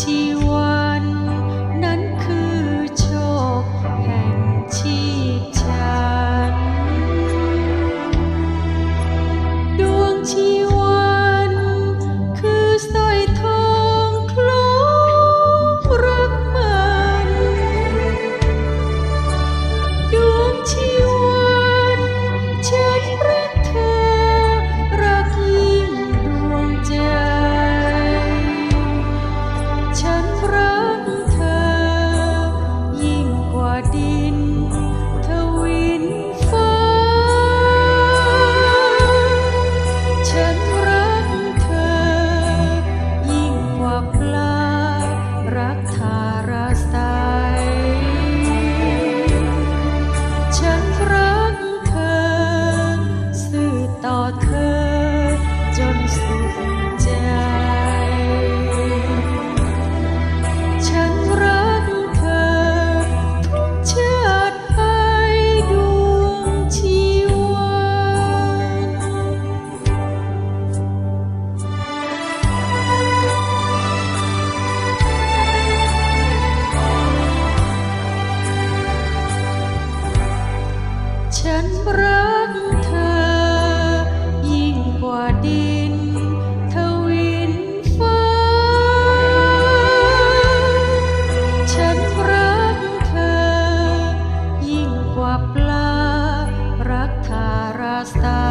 ชีวันนั้นคือโชคแห่งชีพฉัน ดวงชี ฉันรักเธอ ยิ่งกว่าดินทวินฟ้า ฉันรักเธอ ยิ่งกว่าปลา รักทาราสตา